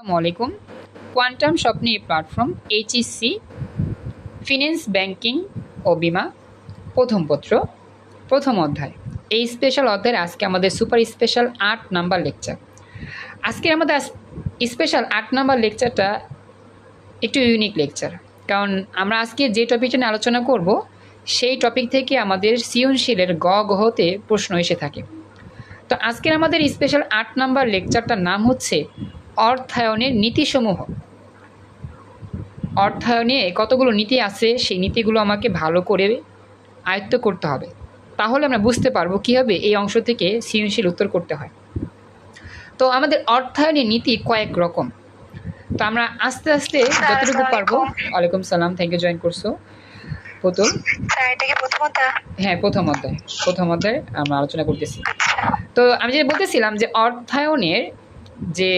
আসসালামু আলাইকুম। কোয়ান্টাম স্বপ্নে প্ল্যাটফর্ম এইচএসসি ফিন্যান্স ব্যাংকিং ও বিমা, প্রথম পত্র, প্রথম অধ্যায়। এই স্পেশাল অধ্যায়ের আজকে আমাদের সুপার স্পেশাল আট নাম্বার লেকচার আজকে আমাদের স্পেশাল আট নাম্বার লেকচারটা একটু ইউনিক লেকচার কারণ আমরা আজকে যে টপিকটা নিয়ে আলোচনা করব, সেই টপিক থেকে আমাদের সৃজনশীলের গ গহতে প্রশ্ন এসে থাকে। তো আজকের আমাদের স্পেশাল আট নাম্বার লেকচারটার নাম হচ্ছে অর্থায়নের নীতিসমূহ। অর্থায়নে কতগুলো নীতি আছে সেই নীতিগুলো আমাকে ভালো করে আয়ত্ত করতে হবে। তাহলে আমরা বুঝতে পারব কীভাবে এই অংশ থেকে সৃজনশীল উত্তর করতে হয়। তো আমাদের অর্থায়নের নীতি কয়েক রকম। তো আমরা আস্তে আস্তে যতটুকু পারব ওয়ালাইকুম সালাম থ্যাংক ইউ জয়েন করছ। প্রথম। হ্যাঁ প্রথম অধ্যায়। প্রথম অধ্যায় আমরা আলোচনা করতেছি। তো আমি যেটা বলতেছিলাম যে অর্থায়নের যে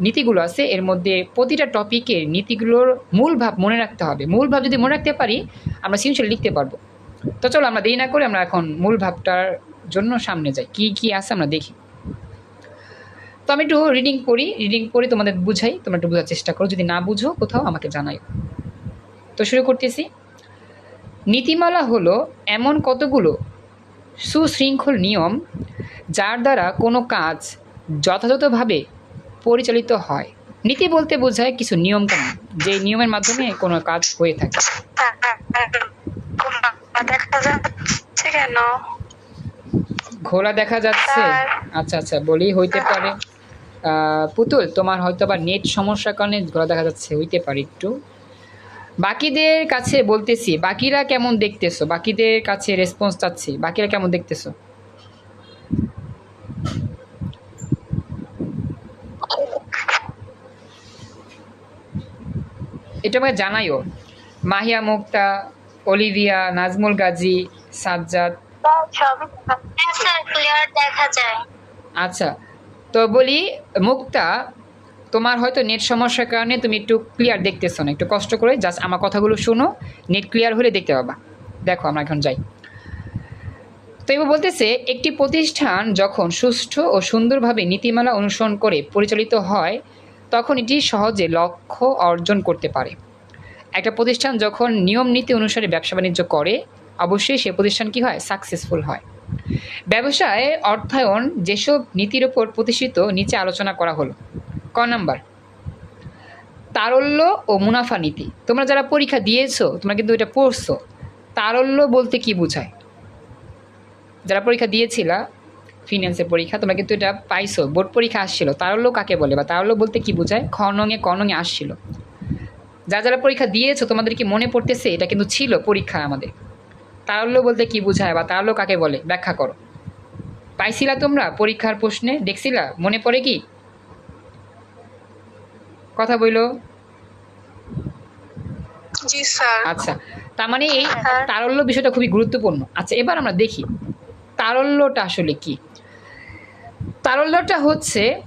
নীতিগুলো আছে, এর মধ্যে প্রতিটা টপিকের নীতিগুলোর মূল ভাব মনে রাখতে হবে। মূল ভাব যদি মনে রাখতে পারি, আমরা সৃজনশীল লিখতে পারব। তো চলো, আমরা দেরি না করে আমরা এখন মূল ভাবটার জন্য সামনে যাই। কি কি আছে আমরা দেখি। তো আমি একটু রিডিং পড়ি। রিডিং পড়ি, তোমাদের বুঝাই। তোমরা একটু বোঝার চেষ্টা করো। যদি না বুঝো, কোথাও আমাকে জানাই তো শুরু করতেছি। নীতিমালা হলো এমন কতগুলো সুশৃঙ্খল নিয়ম, যার দ্বারা কোনো কাজ যথাযথভাবে পরিচালিত হয়। নীতি বলতে বোঝায় কিছু নিয়মকানুন যে নিয়মের মাধ্যমে কোনো কাজ হয়ে থাকে। ঘোড়া দেখা যাচ্ছে। আচ্ছা আচ্ছা বলি হইতে পারে। আহ, পুতুল তোমার হয়তো বা নেট সমস্যার কারণে ঘোড়া দেখা যাচ্ছে হইতে পারে একটু। বাকিদের কাছে বলতেছি বাকিরা কেমন দেখতেছো? বাকিদের কাছে রেসপন্স চাচ্ছি বাকিরা কেমন দেখতেছো? এটা আমাকে জানাইও। মাহিয়া মুক্তা, অলিভিয়া, নাজমুল গাজী, সাজ্জাদ। আচ্ছা তো বলি, মুক্তা, তোমার হয়তো নেট সমস্যার কারণে তুমি একটু ক্লিয়ার দেখতেছো না। একটু কষ্ট করে জাস্ট আমার কথাগুলো শোনো, নেট ক্লিয়ার হলে দেখতে পাবা। দেখো, আমরা এখন যাই। তো এবার বলতেছে, একটি প্রতিষ্ঠান যখন সুষ্ঠু ও সুন্দরভাবে নীতিমালা অনুসরণ করে পরিচালিত হয়, তখন এটি সহজে লক্ষ্য অর্জন করতে পারে। একটা প্রতিষ্ঠান যখন নিয়ম নীতি অনুসারে ব্যবসা বাণিজ্য করে, অবশ্যই সে প্রতিষ্ঠান কি হয়? সাকসেসফুল হয়। ব্যবসায় অর্থায়ন যেসব নীতির ওপর প্রতিষ্ঠিত নিচে আলোচনা করা হলো। ক নাম্বার। তারল্য ও মুনাফা নীতি। তোমরা যারা পরীক্ষা দিয়েছ, তোমরা কিন্তু এটা পড়ছো। তারল্য বলতে কি বোঝায়? যারা পরীক্ষা দিয়েছিলা ফিনান্সের পরীক্ষা, তোমরা কিন্তু এটা পাইছো। বোর্ড পরীক্ষা আসছিল। তারল্য কাকে বলে বা তারল্য বলতে কি বোঝায়? খনঙে কনঙে আসছিল। যা যারা পরীক্ষা দিয়েছ তোমাদের কি মনে পড়তেছে? এটা কিন্তু ছিল পরীক্ষা আমাদের। তারল্য বলতে কি বোঝায় বা তারল্য কাকে বলে? ব্যাখ্যা করো। পাইছিলা তোমরা পরীক্ষার প্রশ্নে? দেখছিলা? মনে পড়ে কি? কথা বইলো? জি স্যার। আচ্ছা তার মানে এই তারল্য বিষয়টা খুবই গুরুত্বপূর্ণ। আচ্ছা এবার আমরা দেখি। তারল্যটা আসলে কি? তারল্যটা হচ্ছে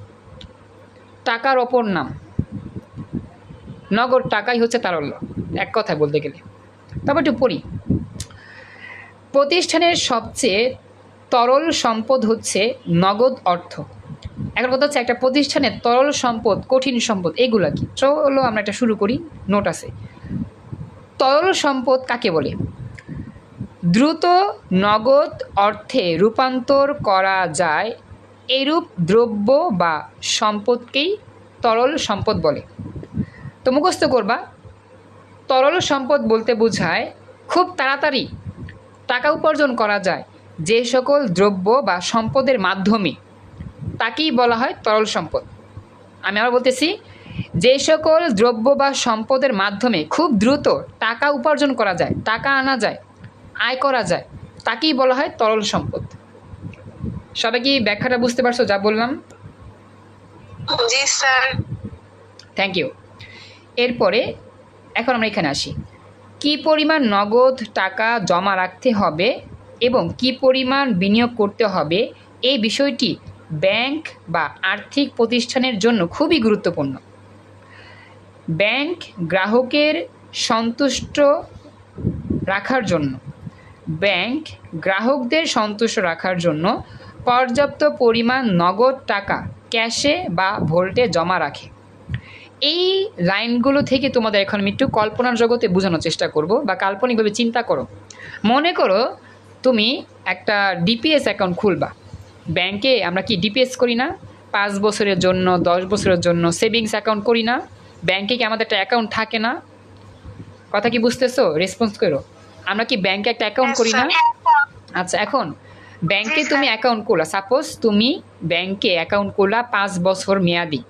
টাকার অপর নাম। নগদ টাকাই হচ্ছে তারল্য এক কথায় বলতে গেলে। তবে একটু পড়ি। প্রতিষ্ঠানের সবচেয়ে তরল সম্পদ হচ্ছে নগদ অর্থ। এখন কথা হচ্ছে একটা প্রতিষ্ঠানের তরল সম্পদ, কঠিন সম্পদ, এগুলা কি? চলো আমরা একটা শুরু করি, নোট আছে। তরল সম্পদ কাকে বলে? দ্রুত নগদ অর্থে রূপান্তর করা যায়, এরূপ দ্রব্য বা সম্পদকেই তরল সম্পদ বলে। তো মুখস্থ করবা। তরল সম্পদ বলতে বোঝায় খুব তাড়াতাড়ি টাকা উপার্জন করা যায় যে সকল দ্রব্য বা সম্পদের মাধ্যমে। তাকেই বলা হয় তরল সম্পদ। আমি আবার বলতেছি যে সকল দ্রব্য বা সম্পদের মাধ্যমে খুব দ্রুত টাকা উপার্জন করা যায় টাকা আনা যায় আয় করা যায় তাকেই বলা হয় তরল সম্পদ। সবাই কি ব্যাখ্যাটা বুঝতে পারছ যা বললাম? জি স্যার। থ্যাংক ইউ এরপরে এখন আমরা এখানে আসি। কি পরিমাণ নগদ টাকা জমা রাখতে হবে এবং কি পরিমাণ বিনিয়োগ করতে হবে এই বিষয়টি ব্যাংক বা আর্থিক প্রতিষ্ঠানের জন্য খুবই গুরুত্বপূর্ণ। ব্যাংক গ্রাহকের সন্তুষ্ট রাখার জন্য, ব্যাংক গ্রাহকদের সন্তুষ্ট রাখার জন্য পর্যাপ্ত পরিমাণ নগদ টাকা ক্যাশে বা ভোল্টে জমা রাখে। এই লাইনগুলো থেকে তোমাদের এখন আমি একটু কল্পনার জগতে বোঝানোর চেষ্টা করব বা কাল্পনিকভাবে চিন্তা করো। মনে করো তুমি একটা ডিপিএস অ্যাকাউন্ট খুলবা। ব্যাংকে আমরা কি ডিপিএস করি না? পাঁচ বছরের জন্য দশ বছরের জন্য সেভিংস অ্যাকাউন্ট করি না। ব্যাংকে কি আমাদের একটা অ্যাকাউন্ট থাকে না? কথা কি বুঝতেছো? রেসপন্স করো। আমরা কি ব্যাংকে একটা অ্যাকাউন্ট করি না? আচ্ছা এখন। ব্যাংকে তুমি অ্যাকাউন্ট করলা সাপোজ তুমি ব্যাংকে অ্যাকাউন্ট করলা পাঁচ বছর মেয়াদি।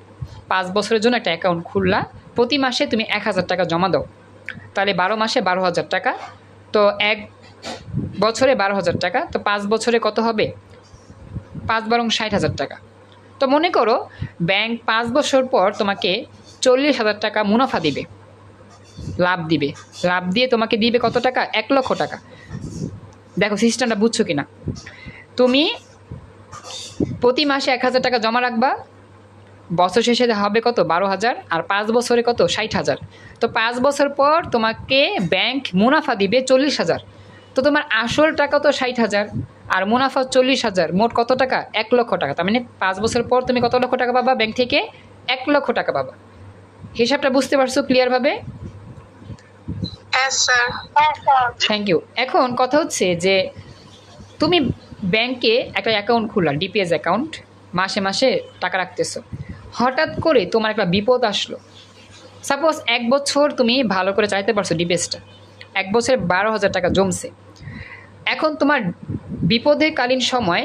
পাঁচ বছরের জন্য একটা অ্যাকাউন্ট খুললা, প্রতি মাসে তুমি এক হাজার টাকা জমা দাও। তাহলে বারো মাসে বারো হাজার টাকা, তো এক বছরে বারো হাজার টাকা, তো পাঁচ বছরে কত হবে? পাঁচ বারং ষাট হাজার টাকা। তো মনে করো ব্যাংক পাঁচ বছর পর তোমাকে চল্লিশ হাজার টাকা মুনাফা দিবে। লাভ দিবে। লাভ দিয়ে তোমাকে দিবে কত টাকা? এক লক্ষ টাকা। দেখো সিস্টেমটা বুঝছ কি না তুমি প্রতি মাসে এক হাজার টাকা জমা রাখবা বছর শেষে হবে কত? বারো হাজার। আর পাঁচ বছরে কত? ষাট হাজার। তো পাঁচ বছর পর তোমাকে ব্যাংক মুনাফা দিবে চল্লিশ হাজার। তো তোমার আসল টাকা তো ষাট হাজার। আর মুনাফা চল্লিশ হাজার। মোট কত টাকা? এক লক্ষ টাকা। তার মানে পাঁচ বছর পর তুমি কত লক্ষ টাকা পাবা ব্যাংক থেকে? এক লক্ষ টাকা পাবা। হিসাবটা বুঝতে পারছ ক্লিয়ারভাবে। থ্যাংক ইউ এখন কথা হচ্ছে যে তুমি ব্যাংকে একটা অ্যাকাউন্ট খুললা ডিপিএস অ্যাকাউন্ট মাসে মাসে টাকা রাখতেছো। হঠাৎ করে তোমার একটা বিপদ আসলো। সাপোজ এক বছর তুমি ভালো করে চাইতে পারছ ডিপিএসটা এক বছরে বারো হাজার টাকা জমছে। এখন তোমার বিপদে কালীন সময়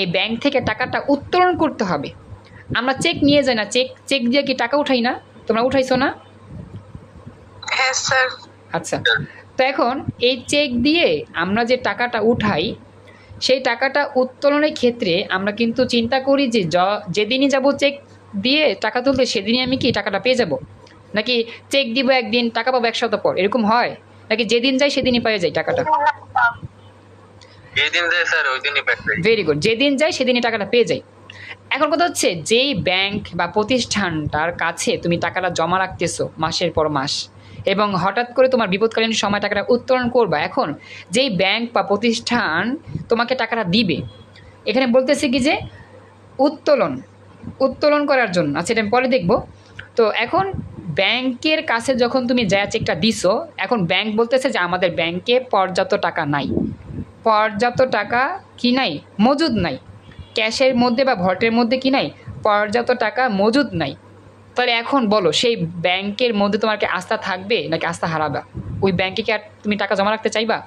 এই ব্যাংক থেকে টাকাটা উত্তোলন করতে হবে। আমরা চেক নিয়ে যাই না। চেক চেক দিয়ে কি টাকা উঠাই না? তোমরা উঠাইছো না? হ্যাঁ, স্যার। আচ্ছা। তো এখন এই চেক দিয়ে আমরা যে টাকাটা উঠাই সেই টাকাটা উত্তোলনের ক্ষেত্রে আমরা কিন্তু চিন্তা করি যে যেদিনই যাব চেক দিয়ে টাকা তুলতে সেদিনই আমি কি টাকাটা পেয়ে যাব? নাকি চেক দিব একদিন টাকা পাবো এক সপ্তাহ পর এরকম হয়? নাকি যেদিন যাই সেদিনই পেয়ে যাই টাকাটা ভেরি গুড যেদিন যাই সেদিনই টাকাটা পেয়ে যাই। এখন কথা হচ্ছে যেই ব্যাংক বা প্রতিষ্ঠানটার কাছে তুমি টাকাটা জমা রাখতেছো মাসের পর মাস এবং হঠাৎ করে তোমার বিপদকালীন সময় টাকাটা উত্তোলন করবা এখন যেই ব্যাংক বা প্রতিষ্ঠান তোমাকে টাকাটা দিবে এখানে বলতেছে কি যে উত্তোলন। উত্তোলন করার জন্য। আচ্ছা এটা আমি পরে দেখব। তো এখন ব্যাংকের কাছে যখন তুমি যা চেকটা দিছো এখন ব্যাংক বলতেছে যে আমাদের ব্যাংকে পর্যাপ্ত টাকা নাই। পর্যাপ্ত টাকা কি নাই? মজুদ নাই। ক্যাশের মধ্যে বা ভল্টের মধ্যে কি নাই? পর্যাপ্ত টাকা মজুদ নাই। তাহলে এখন বলো সেই ব্যাংকের মধ্যে তোমার কি আস্থা থাকবে নাকি আস্থা হারাবা? ওই ব্যাংকে কি আর তুমি টাকা জমা রাখতে চাইবা?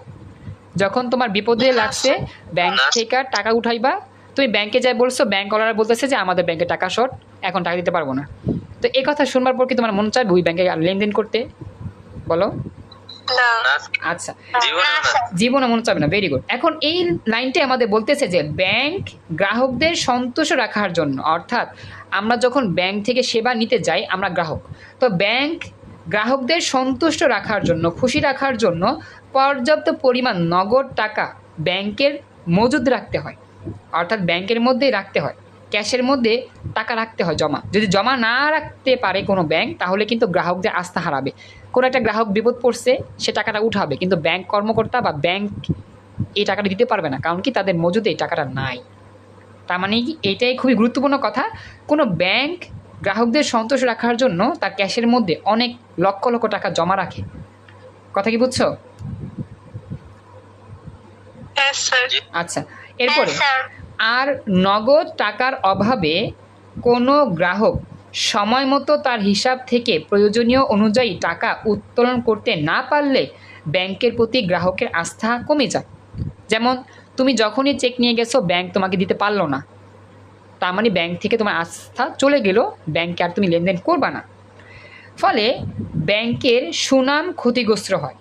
যখন তোমার বিপদে লাগছে ব্যাংক থেকে আর টাকা উঠাইবা তুমি ব্যাংকে যাই বলছো ব্যাংক ওয়ালারা বলতেছে যে আমাদের ব্যাংকে টাকা শর্ট এখন টাকা দিতে পারব না। তো এই কথা শুনবার পর কি তোমার মন চাইবে ওই ব্যাংকে লেনদেন করতে? বলো। আচ্ছা। জীবনে মনে চাবে না ভেরি গুড এখন এই লাইনটাই আমাদের বলতেছে যে ব্যাংক গ্রাহকদের সন্তুষ্ট রাখার জন্য অর্থাৎ আমরা যখন ব্যাংক থেকে সেবা নিতে যাই আমরা গ্রাহক। তো ব্যাংক গ্রাহকদের সন্তুষ্ট রাখার জন্য খুশি রাখার জন্য পর্যাপ্ত পরিমাণ নগদ টাকা ব্যাংকের মজুদ রাখতে হয়। অর্থাৎ ব্যাংকের মধ্যেই রাখতে হয়। ক্যাশের মধ্যে টাকা রাখতে হয় জমা। যদি জমা না রাখতে পারে কোনো ব্যাংক তাহলে কিন্তু গ্রাহকদের আস্থা হারাবে। কোনো একটা গ্রাহক বিপদ পড়ছে সে টাকাটা উঠাবে। কিন্তু ব্যাংক কর্মকর্তা বা ব্যাংক এই টাকাটা দিতে পারবে না। কারণ কি? তাদের মজুদে এই টাকাটা নাই। তার মানে কি? এটাই খুবই গুরুত্বপূর্ণ কথা। কোনো ব্যাংক গ্রাহকদের সন্তোষ রাখার জন্য তার ক্যাশের মধ্যে অনেক লক্ষ লক্ষ টাকা জমা রাখে। কথা কি বুঝছ? হ্যাঁ, আচ্ছা। হ্যাঁ, এরপরে স্যার। আর নগদ টাকার অভাবে কোনো গ্রাহক সময় মতো তার হিসাব থেকে প্রয়োজনীয় অনুযায়ী টাকা উত্তোলন করতে না পারলে ব্যাংকের প্রতি গ্রাহকের আস্থা কমে যায়। যেমন, তুমি যখনই চেক নিয়ে গেছো, ব্যাংক তোমাকে দিতে পারল না। তার মানে ব্যাংক থেকে তোমার আস্থা চলে গেল, ব্যাংকে আর তুমি লেনদেন করবা না। ফলে ব্যাংকের সুনাম ক্ষতিগ্রস্ত হয়।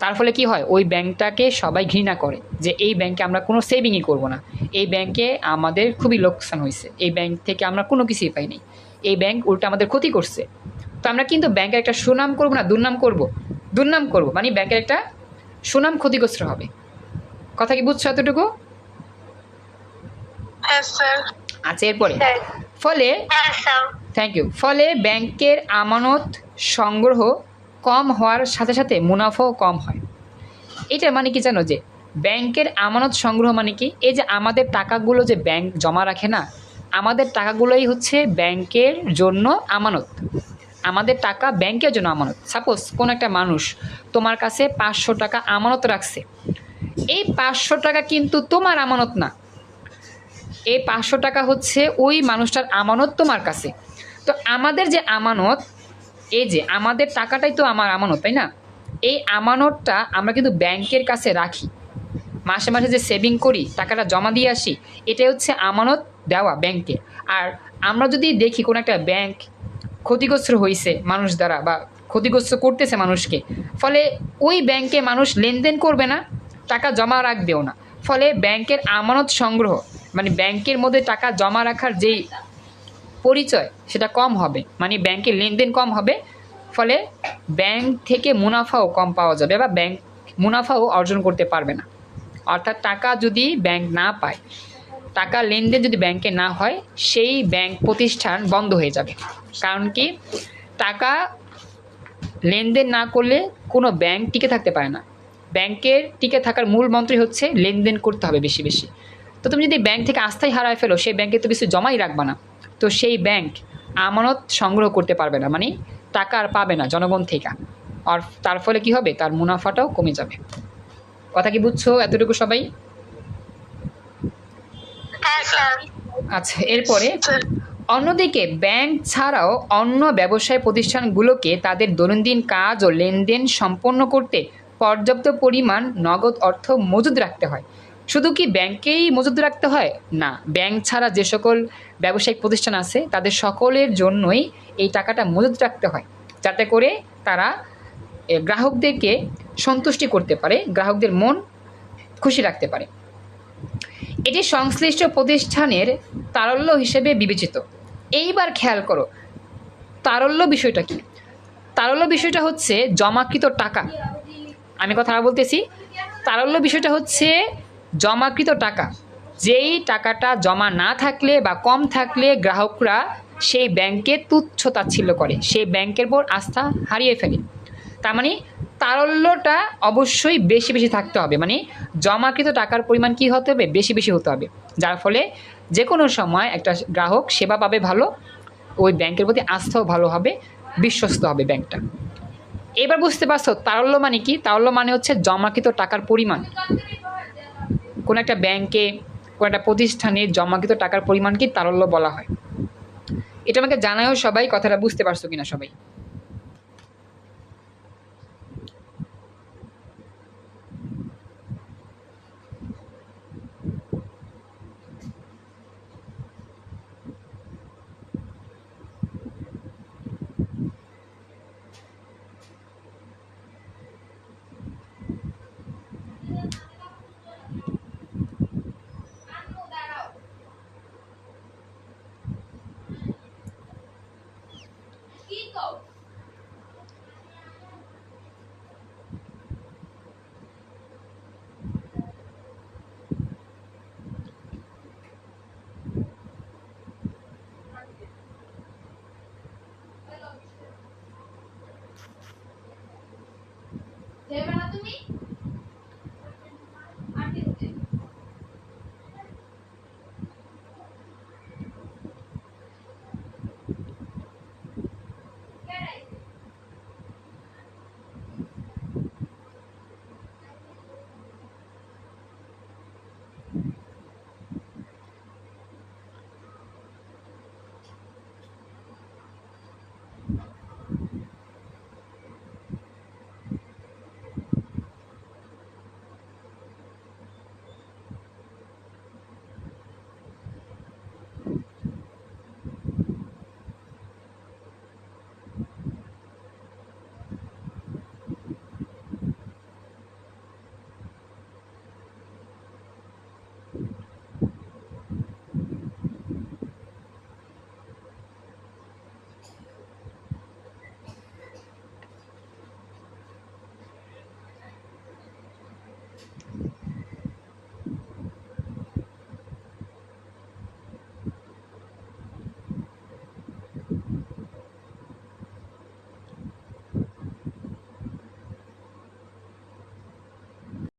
তার ফলে কি হয়? ওই ব্যাংকটাকে সবাই ঘৃণা করে যে এই ব্যাংকে আমরা কোনো সেভিংই করব না। এই ব্যাংকে আমাদের খুবই লোকসান হয়েছে এই ব্যাংক থেকে আমরা কোনো কিছুই পাইনি এই ব্যাংক উল্টা আমাদের ক্ষতি করছে। তো আমরা কিন্তু ব্যাংকের একটা সুনাম করব না দুর্নাম করব? দুর্নাম করব? মানে ব্যাংকের একটা সুনাম ক্ষতিগ্রস্ত হবে। কথা কি বুঝছ এতটুকু? হ্যাঁ, আচ্ছা এরপরে? ফলে হ্যাঁ, থ্যাংক ইউ ফলে ব্যাংকের আমানত সংগ্রহ কম হওয়ার সাথে সাথে মুনাফাও কম হয়। এটা মানে কি জানো যে, ব্যাংকের আমানত সংগ্রহ মানে কি? এই যে আমাদের টাকাগুলো যে ব্যাংক জমা রাখে না, আমাদের টাকাগুলোই হচ্ছে ব্যাংকের জন্য আমানত। আমাদের টাকা ব্যাংকের জন্য আমানত। সাপোজ কোন একটা মানুষ তোমার কাছে পাঁচশো টাকা আমানত রাখছে। এই পাঁচশো টাকা কিন্তু তোমার আমানত না। এই পাঁচশো টাকা হচ্ছে ওই মানুষটার আমানত তোমার কাছে। তো আমাদের যে আমানত এই যে আমাদের টাকাটাই তো আমার আমানত, তাই না? এই আমানতটা আমরা কিন্তু ব্যাংকের কাছে রাখি। মাসে মাসে যে সেভিং করি, টাকাটা জমা দিয়ে আসি, এটাই হচ্ছে আমানত দেওয়া ব্যাংকে। আর আমরা যদি দেখি কোনো একটা ব্যাংক ক্ষতিগ্রস্ত হয়েছে মানুষ দ্বারা বা ক্ষতিগ্রস্ত করতেছে মানুষকে, ফলে ওই ব্যাংকে মানুষ লেনদেন করবে না, টাকা জমা রাখবেও না। ফলে ব্যাংকের আমানত সংগ্রহ মানে ব্যাংকের মধ্যে টাকা জমা রাখার যেই পরিচয়, সেটা কম হবে। মানে ব্যাংকের লেনদেন কম হবে, ফলে ব্যাংক থেকে মুনাফাও কম পাওয়া যাবে বা ব্যাংক মুনাফাও অর্জন করতে পারবে না। অর্থাৎ টাকা যদি ব্যাংক না পায়, টাকা লেনদেন যদি ব্যাংকে না হয়, সেই ব্যাংক প্রতিষ্ঠান বন্ধ হয়ে যাবে। কারণ কি? টাকা লেনদেন না করলে কোনো ব্যাংক টিকে থাকতে পারে না। ব্যাংকের টিকে থাকার মূল মন্ত্রই হচ্ছে লেনদেন করতে হবে বেশি বেশি। তো তুমি যদি ব্যাংক থেকে আস্থায় হারায় ফেলো, সেই ব্যাংকে তো কিছু জমাই রাখবে না। তো সেই ব্যাংক আমানত সংগ্রহ করতে পারবে না মানে টাকা আর পাবে না জনগণ থেকে। আর তার ফলে কি হবে? তার মুনাফাটাও কমে যাবে। কথা কি বুঝছ এতটুকু সবাই? হ্যাঁ আচ্ছা এরপরে অন্যদিকে ব্যাংক ছাড়াও অন্য ব্যবসায় প্রতিষ্ঠানগুলোকে তাদের দৈনন্দিন কাজ ও লেনদেন সম্পন্ন করতে পর্যাপ্ত পরিমাণ নগদ অর্থ মজুদ রাখতে হয়। শুধু কি ব্যাংকেই মজুদ রাখতে হয়? না, ব্যাংক ছাড়া যে সকল ব্যবসায়িক প্রতিষ্ঠান আছে, তাদের সকলের জন্যই এই টাকাটা মজুদ রাখতে হয়। যাতে করে তারা গ্রাহকদেরকে সন্তুষ্টি করতে পারে, গ্রাহকদের মন খুশি রাখতে পারে। এটি সংশ্লিষ্ট প্রতিষ্ঠানের তারল্য হিসেবে বিবেচিত। এইবার খেয়াল করো, তারল্য বিষয়টা কি? তারল্য বিষয়টা হচ্ছে জমাকৃত টাকা। আমি কথা বলতেছি। তারল্য বিষয়টা হচ্ছে জমাকৃত টাকা। যেই টাকাটা জমা না থাকলে বা কম থাকলে গ্রাহকরা সেই ব্যাংকে তুচ্ছ তাচ্ছিল্য করে, সেই ব্যাংকের উপর আস্থা হারিয়ে ফেলে। তার মানে তারল্যটা অবশ্যই বেশি বেশি থাকতে হবে মানে জমাকৃত টাকার পরিমাণ কি হতে হবে? বেশি বেশি হতে হবে। যার ফলে যে কোনো সময় একটা গ্রাহক সেবা পাবে ভালো, ওই ব্যাংকের প্রতি আস্থাও ভালো হবে, বিশ্বস্ত হবে ব্যাংকটা। এবার বুঝতে পারছ, তারল্য মানে কি? তারল্য মানে হচ্ছে জমাকৃত টাকার পরিমাণ। কোনো একটা ব্যাংকে, কোনো একটা প্রতিষ্ঠানে জমাকৃত টাকার পরিমাণকে তারল্য বলা হয়? এটা আমাকে জানায়ও সবাই, কথাটা বুঝতে পারছ কিনা সবাই? দেবে না তুমি?